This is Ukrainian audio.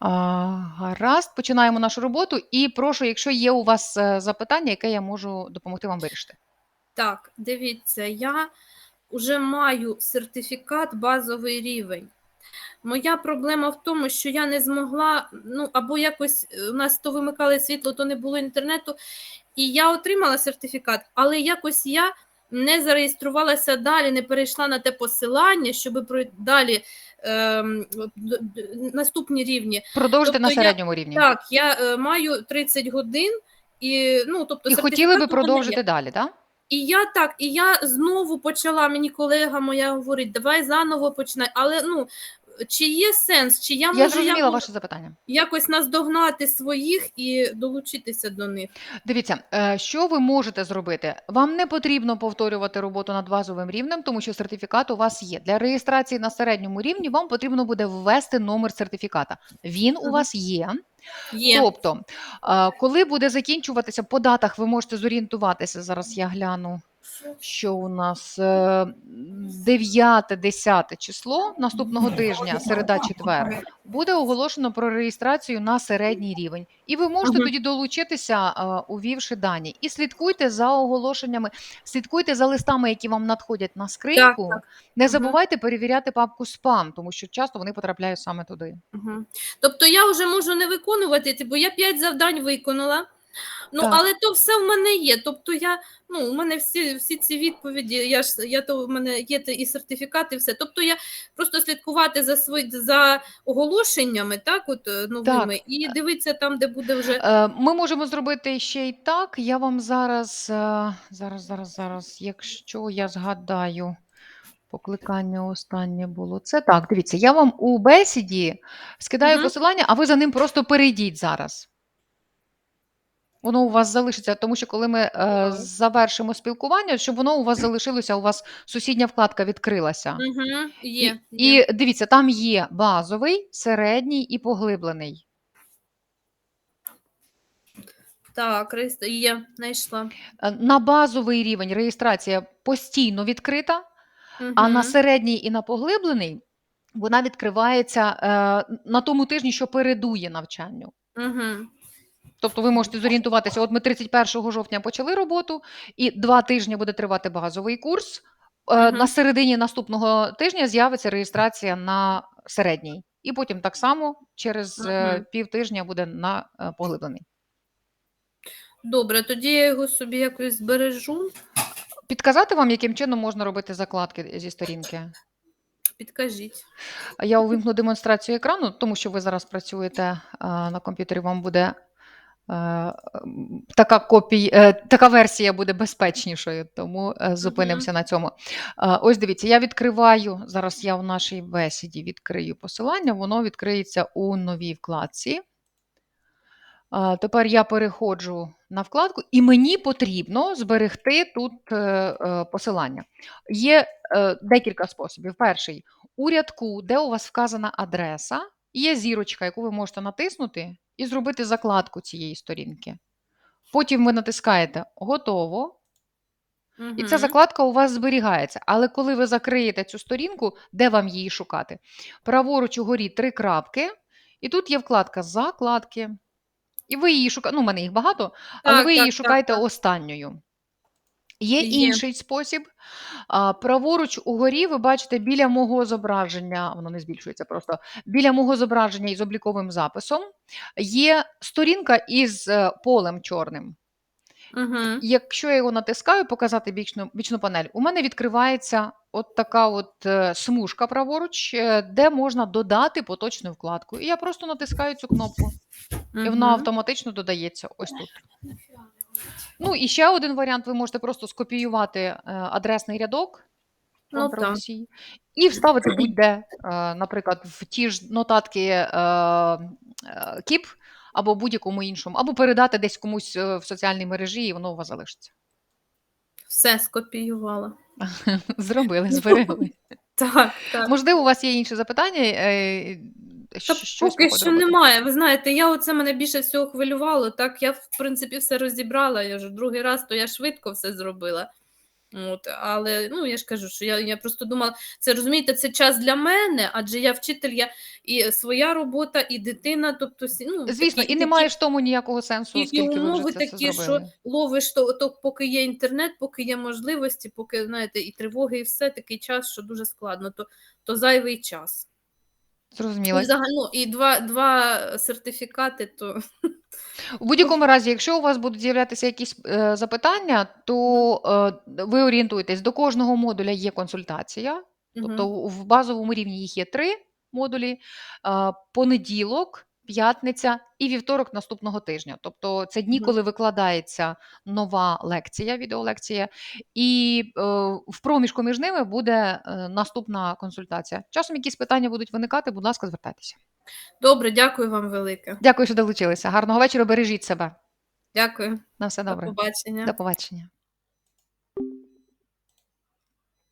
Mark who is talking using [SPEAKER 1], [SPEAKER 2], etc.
[SPEAKER 1] А, гаразд, починаємо нашу роботу. І прошу, якщо є у вас е, запитання, яке я можу допомогти вам вирішити.
[SPEAKER 2] Так, дивіться, я вже маю сертифікат базовий рівень. Моя проблема в тому, що я не змогла, ну або якось е, у нас то вимикали світло, то не було інтернету. І я отримала сертифікат, але якось я не зареєструвалася далі, не перейшла на те посилання, щоб про далі ем, наступні рівні.
[SPEAKER 1] Продовжити на
[SPEAKER 2] середньому я-
[SPEAKER 1] рівні.
[SPEAKER 2] Так, я е, маю 30 годин, і ну тобто
[SPEAKER 1] І хотіли би продовжити далі, так?
[SPEAKER 2] І я так, і я знову почала, мені колега моя говорить, давай заново починай. Але ну, чи є сенс, чи я
[SPEAKER 1] Я зрозуміла
[SPEAKER 2] я,
[SPEAKER 1] ваше запитання.
[SPEAKER 2] якось наздогнати своїх і долучитися до них?
[SPEAKER 1] Дивіться, е, що ви можете зробити? Вам не потрібно повторювати роботу над базовим рівнем, тому що сертифікат у вас є. Для реєстрації на середньому рівні вам потрібно буде ввести номер сертифіката. Він у вас є.
[SPEAKER 2] Є.
[SPEAKER 1] Тобто, е, коли буде закінчуватися по датах, ви можете зорієнтуватися. Зараз я гляну, що у нас 9-10 число наступного тижня, середа четвер, буде оголошено про реєстрацію на середній рівень. І ви можете тоді долучитися, е, увівши дані. І слідкуйте за оголошеннями, слідкуйте за листами, які вам надходять на скриньку. Не забувайте перевіряти папку спам, тому що часто вони потрапляють саме туди.
[SPEAKER 2] Тобто я вже можу не виконувати, бо я 5 завдань виконала. Ну,
[SPEAKER 1] Так.
[SPEAKER 2] але то все в мене є. Тобто я, ну, у мене всі, всі ці відповіді, я ж я то в мене є і сертифікат, і все. Тобто я просто слідкувати за свої за оголошеннями, так, от е, новими, і дивитися там, де буде вже.
[SPEAKER 1] Е, Ми можемо зробити ще й так. Я вам зараз, е, зараз, зараз, зараз, якщо я згадаю, покликання останнє було. Це так, дивіться, я вам у бесіді скидаю
[SPEAKER 2] Мгм.
[SPEAKER 1] посилання, а ви за ним просто перейдіть зараз. Воно у вас залишиться, тому що коли ми е, завершимо спілкування, щоб воно у вас залишилося, у вас сусідня вкладка відкрилася.
[SPEAKER 2] Угу.
[SPEAKER 1] І,
[SPEAKER 2] Є, є.
[SPEAKER 1] і дивіться, там є базовий, середній і поглиблений.
[SPEAKER 2] Так, реєстр... є, знайшла.
[SPEAKER 1] Е, На базовий рівень реєстрація постійно відкрита, а на середній і на поглиблений вона відкривається е, на тому тижні, що передує навчанню.
[SPEAKER 2] Мгм.
[SPEAKER 1] Тобто ви можете зорієнтуватися, от ми 31 жовтня почали роботу, і два тижні буде тривати базовий курс. Е,
[SPEAKER 2] Мгм.
[SPEAKER 1] На середині наступного тижня з'явиться реєстрація на середній. І потім так само через е,
[SPEAKER 2] Мгм.
[SPEAKER 1] півтижня буде на е, поглиблений.
[SPEAKER 2] Добре, тоді я його собі якось збережу.
[SPEAKER 1] Підказати вам, яким чином можна робити закладки зі сторінки?
[SPEAKER 2] Підкажіть.
[SPEAKER 1] Я увімкну демонстрацію екрану, тому що ви зараз працюєте на комп'ютері, вам буде е, така копія, е, така версія буде безпечнішою, тому е, зупинимося на цьому. Е, Ось дивіться, я відкриваю зараз. Я в нашій бесіді відкрию посилання, воно відкриється у новій вкладці. Тепер я переходжу на вкладку, і мені потрібно зберегти тут е, е, посилання. Є е, декілька способів. Перший у рядку, де у вас вказана адреса, є зірочка, яку ви можете натиснути і зробити закладку цієї сторінки. Потім ви натискаєте Готово, і ця закладка у вас зберігається. Але коли ви закриєте цю сторінку, де вам її шукати? Праворуч угорі три крапки, і тут є вкладка Закладки. І ви її шукаєте, ну, в мене їх багато, але
[SPEAKER 2] Так,
[SPEAKER 1] ви її
[SPEAKER 2] так, так,
[SPEAKER 1] шукаєте
[SPEAKER 2] так.
[SPEAKER 1] останньою. Є
[SPEAKER 2] Є.
[SPEAKER 1] інший спосіб. А, Праворуч угорі ви бачите біля мого зображення, воно не збільшується просто, біля мого зображення із обліковим записом є сторінка із е, полем чорним.
[SPEAKER 2] Мгм.
[SPEAKER 1] Якщо я його натискаю, показати бічну, бічну панель, у мене відкривається от така от е, смужка праворуч, е, де можна додати поточну вкладку. І я просто натискаю цю кнопку, і вона автоматично додається ось тут. Ну і ще один варіант: ви можете просто скопіювати е, адресний рядок.
[SPEAKER 2] Ну,
[SPEAKER 1] Ctrl-C, і вставити будь-де, е, наприклад, в ті ж нотатки е, е, Keep або будь-якому іншому, або передати десь комусь е, в соціальній мережі, і воно у вас залишиться.
[SPEAKER 2] Все скопіювала.
[SPEAKER 1] Зробили, зберегли.
[SPEAKER 2] Так, так.
[SPEAKER 1] Можливо, у вас є інші запитання? е,
[SPEAKER 2] Та
[SPEAKER 1] щось
[SPEAKER 2] поки що
[SPEAKER 1] робити?
[SPEAKER 2] немає. Ви знаєте, я оце мене більше всього хвилювало. Так, я в принципі все розібрала. Я вже другий раз, то я швидко все зробила. От, але ну я ж кажу, що я, я просто думала, це розумієте, це час для мене, адже я вчитель, я і своя робота, і дитина. Тобто, ну,
[SPEAKER 1] Звісно,
[SPEAKER 2] такі-
[SPEAKER 1] і ж в тому ніякого сенсу,
[SPEAKER 2] і, і
[SPEAKER 1] оскільки ви
[SPEAKER 2] умови
[SPEAKER 1] вже це
[SPEAKER 2] такі,
[SPEAKER 1] все
[SPEAKER 2] що ловиш то, то, поки є інтернет, поки є можливості, поки знаєте, і тривоги, і все такий час, що дуже складно, то, то зайвий час.
[SPEAKER 1] Зрозуміло.
[SPEAKER 2] І взагалі, ну, і два, два сертифікати, то
[SPEAKER 1] У будь-якому разі, якщо у вас будуть з'являтися якісь е, запитання, то е, ви орієнтуєтесь, до кожного модуля є консультація. Тобто в базовому рівні їх є три модулі: е, понеділок, п'ятниця і вівторок наступного тижня. Тобто це дні, коли викладається нова лекція, відеолекція, і е, в проміжку між ними буде е, наступна консультація. Часом якісь питання будуть виникати, будь ласка, звертайтеся.
[SPEAKER 2] добре, дякую вам велике.
[SPEAKER 1] Дякую, що долучилися. Гарного вечора, бережіть себе.
[SPEAKER 2] Дякую.
[SPEAKER 1] На все
[SPEAKER 2] До
[SPEAKER 1] добре.
[SPEAKER 2] побачення.
[SPEAKER 1] До побачення.